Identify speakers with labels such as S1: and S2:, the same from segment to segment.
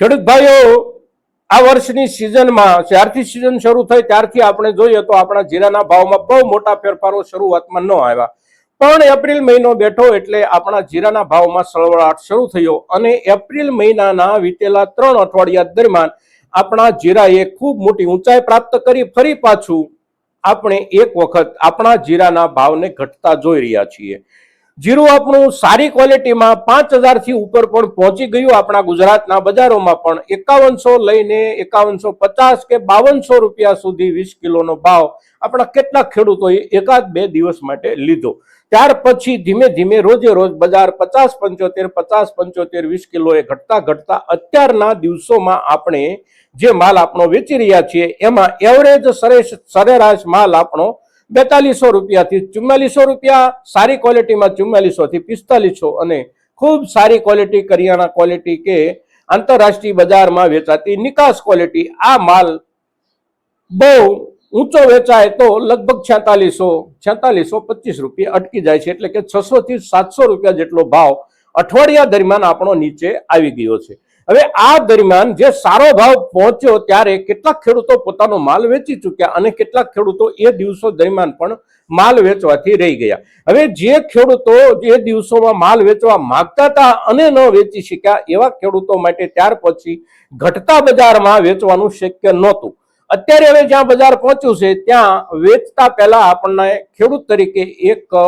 S1: ખેડૂત ભાઈઓ, આ વર્ષની સિઝનમાં, જ્યારથી સિઝન શરૂ થઈ ત્યારથી આપણે જોઈએ તો આપણા જીરાના ભાવમાં બહુ મોટા ફેરફારો શરૂઆતમાં ન આવ્યા. પણ એપ્રિલ મહિનો બેઠો એટલે આપણા જીરાના ભાવમાં સળવળાટ શરૂ થયો અને એપ્રિલ મહિનાના વીતેલા ત્રણ અઠવાડિયા દરમિયાન આપણા જીરાએ ખૂબ મોટી ઊંચાઈ પ્રાપ્ત કરી. ફરી પાછું આપણે એક વખત આપણા જીરાના ભાવને ઘટતા જોઈ રહ્યા છીએ. જીરું આપણું સારી ક્વોલિટીમાં પાંચ હજારથી ઉપર પણ પહોંચી ગયું આપણા ગુજરાતના બજારોમાં પણ. એકાવનસો લઈને એકાવનસો પચાસ કે બાવનસો રૂપિયા સુધી વીસ કિલોનો ભાવ આપણા કેટલાક ખેડૂતોએ એકાદ બે દિવસ માટે લીધો. ત્યાર પછી ધીમે ધીમે રોજે રોજ બજાર પચાસ પંચોતેર પચાસ પંચોતેર, વીસ કિલોએ ઘટતા ઘટતા અત્યારના દિવસોમાં આપણે જે માલ આપણો વેચી રહ્યા છીએ, એમાં એવરેજ સરેશ સરેરાશ માલ આપણો બેતાલીસો રૂપિયાથી ચુમ્માલીસો રૂપિયા, સારી ક્વોલિટીમાં ચુમ્માલીસો થી પિસ્તાલીસો અને ખૂબ સારી ક્વોલિટી, કરિયાણા ક્વોલિટી કે આંતરરાષ્ટ્રીય બજારમાં વેચાતી નિકાસ ક્વોલિટી, આ માલ બહુ ઊંચો વેચાય તો લગભગ છેતાલીસો છેતાલીસો પચીસ રૂપિયા અટકી જાય છે, એટલે કે છસો થી સાતસો રૂપિયા જેટલો ભાવ અઠવાડિયા દરમિયાન આપણો નીચે આવી ગયો છે. હવે આ દરમિયાન જે સારો ભાવ પહોંચ્યો ત્યારે કેટલાક ખેડૂતો પોતાનો માલ વેચી ચૂક્યા અને કેટલાક ખેડૂતો એ દિવસો દરમિયાન પણ માલ વેચવાથી રહી ગયા. હવે જે ખેડૂતો એ દિવસોમાં માલ વેચવા માંગતા હતા અને ન વેચી શક્યા એવા ખેડૂતો માટે ત્યાર પછી ઘટતા બજારમાં વેચવાનું શક્ય નહોતું. અત્યારે હવે જ્યાં બજાર પહોંચ્યું છે, ત્યાં વેચતા પહેલા આપણને ખેડૂત તરીકે એક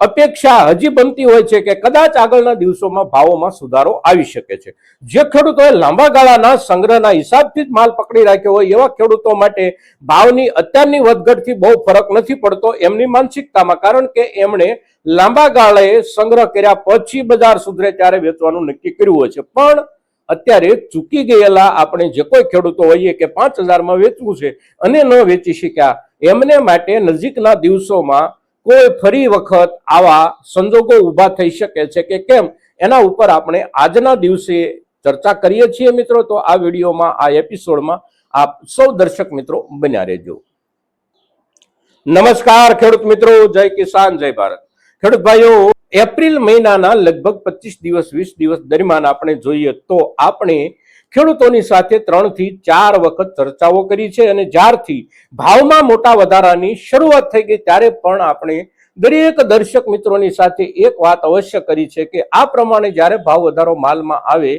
S1: અપેક્ષા હજી બનતી હોય છે કે કદાચ આગળના દિવસોમાં ભાવોમાં સુધારો આવી શકે છે. જે ખેડૂતોએ લાંબા ગાળાના સંગ્રહના હિસાબથી જ માલ પકડી રાખ્યો હોય એવા ખેડૂતો માટે ભાવની અત્યારની વધઘટથી બહુ ફરક નથી પડતો એમની માનસિકતામાં, કારણ કે એમણે લાંબા ગાળે સંગ્રહ કર્યા પછી બજાર સુધરે ત્યારે વેચવાનું નક્કી કર્યું હોય છે. પણ અત્યારે ચૂકી ગયેલા આપણે જે કોઈ ખેડૂતો હોઈએ કે પાંચ હજારમાં વેચવું છે અને ન વેચી શક્યા, એમને માટે નજીકના દિવસોમાં કોઈ ફરી વખત આવા સંજોગો ઊભા થઈ શકે છે કે કેમ? એના ઉપર આપણે આજના દિવસે ચર્ચા કરીએ છીએ મિત્રો. તો આ વિડીયોમાં, આ એપિસોડમાં આપ સૌ દર્શક મિત્રો બન્યા રહેજો. નમસ્કાર ખેડૂત મિત્રો. જય કિસાન, જય ભારત. ખેડૂત ભાઈઓ, એપ્રિલ મહિનાના લગભગ પચીસ દિવસ, વીસ દિવસ દરમિયાન આપણે જોઈએ તો આપણે ખેડૂતોની સાથે ત્રણથી ચાર વખત ચર્ચાઓ કરી છે અને જ્યારથી ભાવમાં મોટા વધારાની શરૂઆત થઈ ગઈ, ત્યારે પણ આપણે દરેક દર્શક મિત્રોની સાથે એક વાત અવશ્ય કરી છે કે આ પ્રમાણે જ્યારે ભાવ વધારો માલમાં આવે,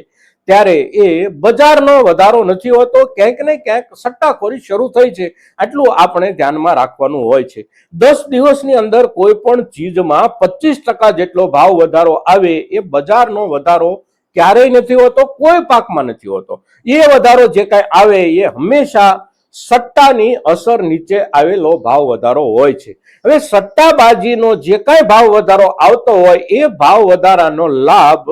S1: ત્યારે એ બજારનો વધારો નથી હોતો, ક્યાંક ને ક્યાંક સટ્ટાખોરી શરૂ થઈ છે, આટલું આપણે ધ્યાનમાં રાખવાનું હોય છે. દસ દિવસની અંદર કોઈ પણ ચીજમાં પચીસ ટકા જેટલો ભાવ વધારો આવે, એ બજારનો વધારો ક્યારેય નથી હોતો, કોઈ પાકમાં નથી હોતો. એ વધારો જે કાંઈ આવે એ હંમેશા સટ્ટાની અસર નીચે આવેલો ભાવ વધારો હોય છે. હવે સટ્ટાબાજીનો જે કાંઈ ભાવ વધારો આવતો હોય, એ ભાવ વધારાનો લાભ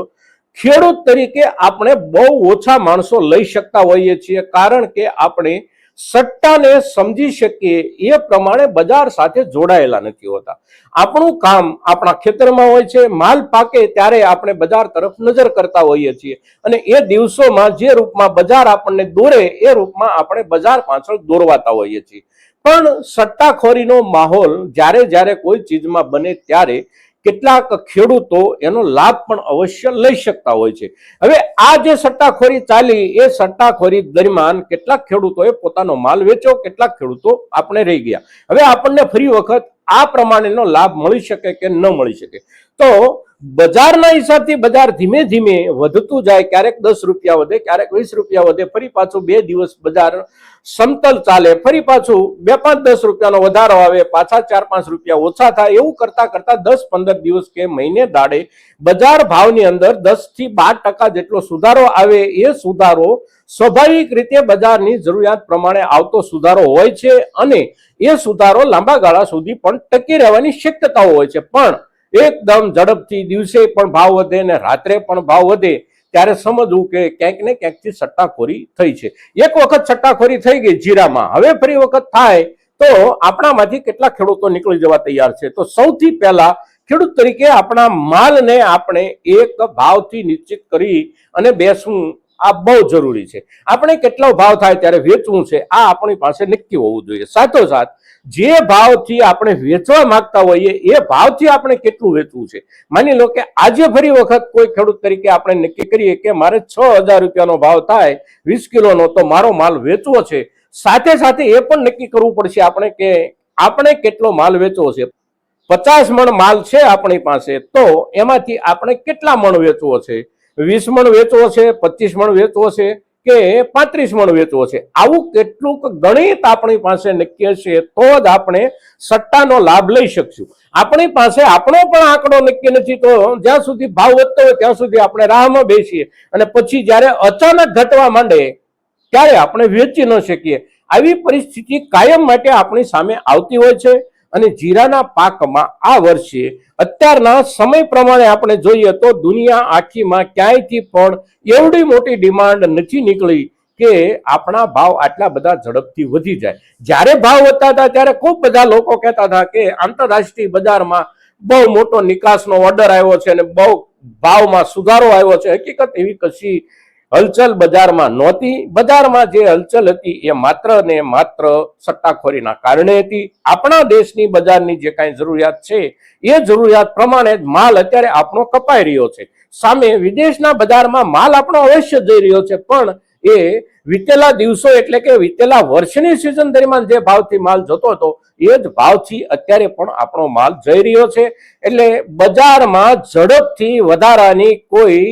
S1: ખેડૂત તરીકે આપણે બહુ ઓછા માણસો લઈ શકતા હોઈએ છીએ. કારણ કે આપણે સટ્ટાને સમજી શકીએ એ પ્રમાણે બજાર સાથે જોડાયેલા નથી હોતા. આપણું કામ આપણા ખેતરમાં હોય છે, માલ પાકે ત્યારે આપણે બજાર તરફ નજર કરતા હોઈએ છીએ. અને એ દિવસોમાં જે રૂપમાં બજાર આપણને દોરે એ રૂપમાં આપણે બજાર પાછળ દોરવાતા હોઈએ છીએ. પણ સટ્ટાખોરીનો માહોલ જ્યારે જ્યારે કોઈ ચીજમાં બને ત્યારે કેટલાક ખેડૂતો એનો લાભ પણ અવશ્ય લઈ શકતા હોય છે. હવે આ જે સટ્ટાખોરી ચાલી એ સટ્ટાખોરી દરમિયાન કેટલાક ખેડૂતોએ પોતાનો માલ વેચ્યો, કેટલાક ખેડૂતો આપણે રહી ગયા. હવે આપણને ફરી વખત આ પ્રમાણેનો લાભ મળી શકે કે ન મળી શકે? તો બજારના હિસાબથી બજાર ધીમે ધીમે વધતું જાય, ક્યારેક દસ રૂપિયા વધે, ક્યારેક વીસ રૂપિયા વધે, ફરી પાછું બે દિવસ બજાર સમતલ ચાલે, ફરી પાછું બે પાંચ દસ રૂપિયાનો વધારો આવે, પાછા ચાર પાંચ રૂપિયા ઓછા થાય, એવું કરતા કરતા દસ પંદર દિવસ કે મહિને દાડે બજાર ભાવની અંદર દસથી બાર ટકા જેટલો સુધારો આવે, એ સુધારો સ્વાભાવિક રીતે બજારની જરૂરિયાત પ્રમાણે આવતો સુધારો હોય છે અને એ સુધારો લાંબા ગાળા સુધી પણ ટકી રહેવાની શક્યતાઓ હોય છે. પણ એકદમ ઝડપથી દિવસે પણ ભાવ વધે ને રાત્રે પણ ભાવ વધે, ત્યારે સમજવું કે ક્યાંક ને ક્યાંકથી સટ્ટાખોરી થઈ છે. એક વખત સટ્ટાખોરી થઈ ગઈ જીરામાં. હવે ફરી વખત થાય તો આપણામાંથી કેટલા ખેડૂતો નીકળી જવા તૈયાર છે? તો સૌથી પહેલા ખેડૂત તરીકે આપણા માલને આપણે એક ભાવથી નિશ્ચિત કરી અને બેસવું આ બહુ જરૂરી છે. આપણે કેટલો ભાવ થાય ત્યારે વેચવું છે, આ આપણી પાસે નક્કી હોવું જોઈએ. સાથોસાથ જે ભાવથી આપણે વેચવા માંગતા હોઈએ, એ ભાવથી આપણે કેટલું વેચવું છે? માની લો કે આજે ફરી વખત કોઈ ખેડૂત તરીકે આપણે નક્કી કરીએ કે મારે છ હજાર રૂપિયાનો ભાવ થાય, વીસ કિલોનો, તો મારો માલ વેચવો છે. સાથે સાથે એ પણ નક્કી કરવું પડશે આપણે કે આપણે કેટલો માલ વેચવો છે? પચાસ મણ માલ છે આપણી પાસે, તો એમાંથી આપણે કેટલા મણ વેચવો છે? વીસ મણ વેચવો છે, પચીસ મણ વેચવો છે? કે પાંત્રીસ મણ વેચવો છે. આવું કેટલુંક ગણિત આપણી પાસે નક્કી હશે તો જ આપણે સટ્ટાનો લાભ લઈ શકશું. આપણી પાસે આપણો પણ આંકડો નક્કી નથી તો જ્યાં સુધી ભાવ વધતો હોય ત્યાં સુધી આપણે રાહમાં બેસીએ. અને પછી જ્યારે અચાનક ઘટવા માંડે, ત્યારે આપણે વેચી ન શકીએ. આવી પરિસ્થિતિ કાયમ માટે આપણી સામે આવતી હોય છે. અને જીરાના પાકમાં આ વર્ષે અત્યારના સમય પ્રમાણે આપણે જોઈએ તો દુનિયા આખીમાં ક્યાંયથી પણ એવડી મોટી ડિમાન્ડ નથી નીકળી કે આપણા ભાવ આટલા બધા ઝડપથી વધી જાય. જ્યારે ભાવ વધતા હતા, ત્યારે ખૂબ બધા લોકો કહેતા હતા કે આંતરરાષ્ટ્રીય બજારમાં બહુ મોટો નિકાસનો ઓર્ડર આવ્યો છે અને બહુ ભાવમાં સુધારો આવ્યો છે. હકીકત એવી કશી હલચલ બજારમાં નહોતી. બજારમાં જે હલચલ હતી એ માત્ર ને માત્ર સટ્ટાખોરીના કારણે હતી. આપણા દેશની બજારની જે કાંઈ જરૂરિયાત છે, એ જરૂરિયાત પ્રમાણે જ માલ અત્યારે આપણો કપાઈ રહ્યો છે. સામે વિદેશના બજારમાં માલ આપણો અવશ્ય જઈ રહ્યો છે, પણ એ વીતેલા દિવસો એટલે કે વીતેલા વર્ષની સિઝન દરમિયાન જે ભાવથી માલ જતો હતો, એ જ ભાવથી અત્યારે પણ આપણો માલ જઈ રહ્યો છે. એટલે બજારમાં ઝડપથી વધારાની કોઈ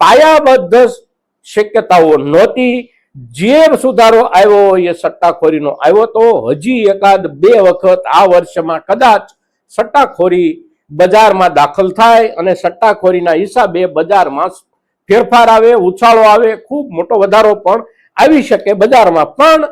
S1: પાયાબદ્ધ શક્યતાઓ નહોતી. જે સુધારો આવ્યો એ સટ્ટાખોરીનો આવ્યો તો હજી એકાદ બે વખત આ વર્ષમાં કદાચ સટ્ટાખોરી બજારમાં દાખલ થાય અને સટ્ટાખોરીના હિસાબે બજારમાં ફેરફાર આવે, ઉછાળો આવે, ખૂબ મોટો વધારો પણ આવી શકે બજારમાં. પણ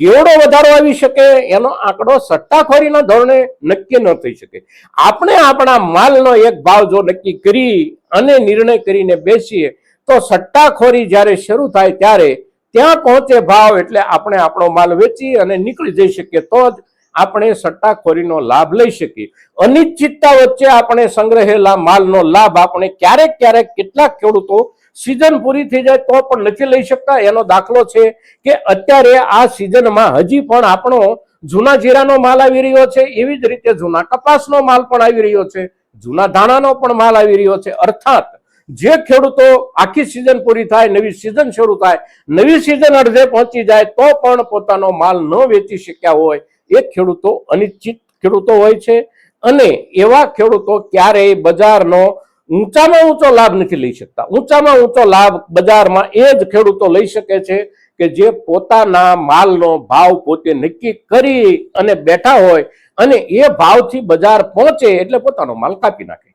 S1: કેવડો વધારો આવી શકે એનો આંકડો સટ્ટાખોરીના ધોરણે નક્કી ન થઈ શકે. આપણે આપણા માલનો એક ભાવ જો નક્કી કરી અને નિર્ણય કરીને બેસીએ તો સટ્ટાખોરી જ્યારે શરૂ થાય ત્યારે ત્યાં પહોંચે ભાવ એટલે આપણે આપણો માલ વેચી અને નીકળી જઈ શકીએ તો જ આપણે સટ્ટાખોરીનો લાભ લઈ શકીએ. અનિશ્ચિતતા વચ્ચે આપણે સંગ્રહેલા માલનો લાભ આપણે ક્યારેક ક્યારેક કેટલાક ખેડૂતો સિઝન પૂરી થઈ જાય તો પણ નથી લઈ શકતા. એનો દાખલો છે કે અત્યારે આ સિઝનમાં હજી પણ આપણો જૂના જીરાનો માલ આવી રહ્યો છે. એવી જ રીતે જૂના કપાસનો માલ પણ આવી રહ્યો છે. જૂના ધાણાનો પણ માલ આવી રહ્યો છે. અર્થાત જે ખેડૂતો આખી સિઝન પૂરી થાય, નવી સિઝન શરૂ થાય, નવી સિઝન અડધે પહોંચી જાય, તો પણ પોતાનો માલ ન વેચી શક્યા હોય. એ ખેડૂતો અનિશ્ચિત ખેડૂતો હોય છે અને એવા ખેડૂતો ક્યારેય બજારનો ઊંચામાં ઊંચો લાભ નથી લઈ શકતા. ઊંચામાં ઊંચો લાભ બજારમાં એ જ ખેડૂતો લઈ શકે છે કે જે પોતાના માલનો ભાવ પોતે નક્કી કરી અને બેઠા હોય અને એ ભાવથી બજાર પહોંચે એટલે પોતાનો માલ કાપી નાખે.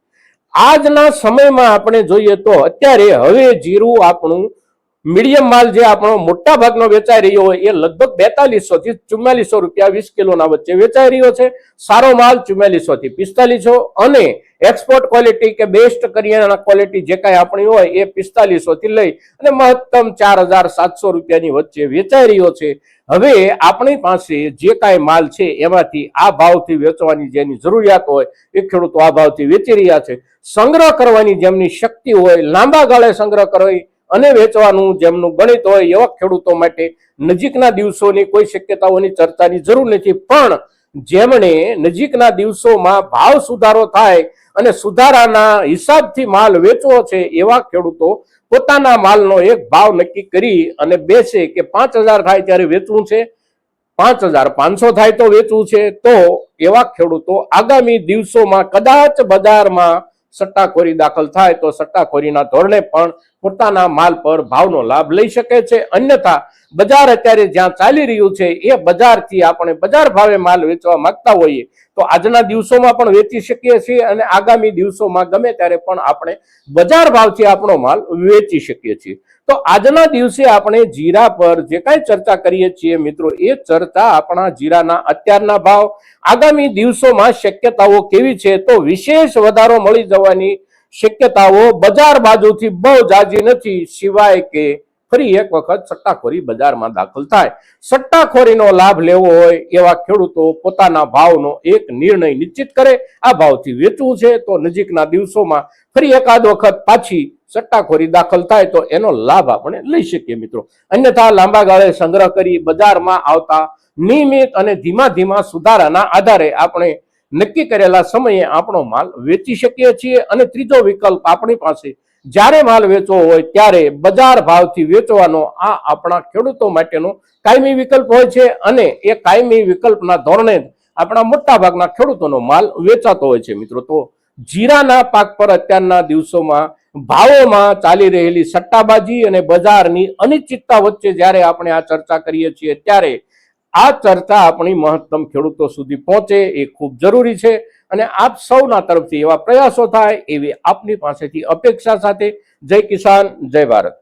S1: આજના સમયમાં આપણે જોઈએ તો અત્યારે હવે જીરું આપણું મીડિયમ માલ જે આપણો મોટા ભાગનો વેચાઈ રહ્યો હોય, એ લગભગ બેતાલીસો થી ચુમ્માલીસો રૂપિયા વીસ કિલોના વચ્ચે વેચાઈ રહ્યો છે. સારો માલ ચુમ્માલીસો થી પિસ્તાલીસો અને એક્સપોર્ટ ક્વોલિટી કે બેસ્ટ કરિયાણા ક્વોલિટી જે કાંઈ આપણી હોય, એ પિસ્તાલીસો થી લઈ અને મહત્તમ ચાર હજાર સાતસો રૂપિયાની વચ્ચે વેચાઈ રહ્યો છે. હવે આપણી પાસે જે કાંઈ માલ છે, એમાંથી આ ભાવથી વેચવાની જેની જરૂરિયાત હોય, એ ખેડૂતો આ ભાવથી વેચી રહ્યા છે. સંગ્રહ કરવાની જેમની શક્તિ હોય, લાંબા ગાળે સંગ્રહ કરવી અને વેચવાનું જેમનું ગણિત હોય, એવા ખેડૂતો માટે નજીકના દિવસોની કોઈ શક્યતાઓની ચર્ચાની જરૂર નથી. પણ જેમણે નજીકના દિવસોમાં ભાવ સુધારો થાય અને સુધારાના હિસાબથી માલ વેચવો છે, એવા ખેડૂતો પોતાના માલનો એક ભાવ નક્કી કરી અને બેસે કે પાંચ હજાર થાય ત્યારે વેચવું છે, પાંચ હજાર પાંચસો થાય તો વેચવું છે. તો એવા ખેડૂતો આગામી દિવસોમાં કદાચ બજારમાં સટ્ટાખોરી દાખલ થાય તો સટ્ટાખોરીના ધોરણે પણ પોતાના માલ પર ભાવનો લાભ લઈ શકે છે. અન્યથા, બજાર અત્યારે જ્યાં ચાલી રહ્યું છે, એ બજારથી આપણે બજાર ભાવે માલ વેચવા માંગતા હોઈએ, તો આજના દિવસોમાં પણ વેચી શકીએ છીએ અને આગામી દિવસોમાં ગમે ત્યારે પણ આપણે બજાર ભાવથી આપણો માલ વેચી શકીએ છીએ. તો આજના દિવસે આપણે જીરા પર જે કાંઈ ચર્ચા કરીએ છીએ, મિત્રો, એ ચર્ચા આપણા જીરાના અત્યારના ભાવ. આગામી દિવસોમાં શક્યતાઓ કેવી છે, તો વિશેષ વધારો મળી જવાની શક્યતાઓ બજાર બાજુથી બહુ જાજી નથી. સિવાય કે ફરી એક વખત સટ્ટાખોરી બજારમાં દાખલ થાય. સટ્ટાખોરીનો લાભ લેવો હોય એવા ખેડૂતો પોતાના ભાવનો એક નિર્ણય નિશ્ચિત કરે. આ ભાવથી વેચવું છે તો નજીકના દિવસોમાં ફરી એકાદ વખત પાછી સટ્ટાખોરી દાખલ થાય તો એનો લાભ આપણે લઈ શકીએ મિત્રો. અન્યથા લાંબા ગાળે સંગ્રહ કરી બજારમાં આવતા નિયમિત અને ધીમા ધીમા સુધારાના આધારે આપણે નક્કી કરેલા સમયે આપણો માલ વેચી શકીએ છીએ અને ત્રીજો વિકલ્પ આપણી પાસે, જ્યારે માલ વેચવો હોય ત્યારે બજાર ભાવથી વેચવાનો આ આપણા ખેડૂતો માટેનો કાયમી વિકલ્પ હોય છે અને એ કાયમી વિકલ્પના ધોરણે આપણા મોટાભાગના ખેડૂતોનો માલ વેચાતો હોય છે મિત્રો. તો જીરાના પાક પર અત્યારના દિવસોમાં ભાવોમાં ચાલી રહેલી સટ્ટાબાજી અને બજારની અનિશ્ચિતતા વચ્ચે જ્યારે આપણે આ ચર્ચા કરીએ છીએ ત્યારે આ ચર્ચા આપણી મહત્તમ ખેડૂતો સુધી પહોંચે એ ખૂબ જરૂરી છે અને આપ સૌના તરફથી એવા પ્રયાસો થાય એવી આપની પાસેથી અપેક્ષા સાથે જય કિસાન, જય ભારત.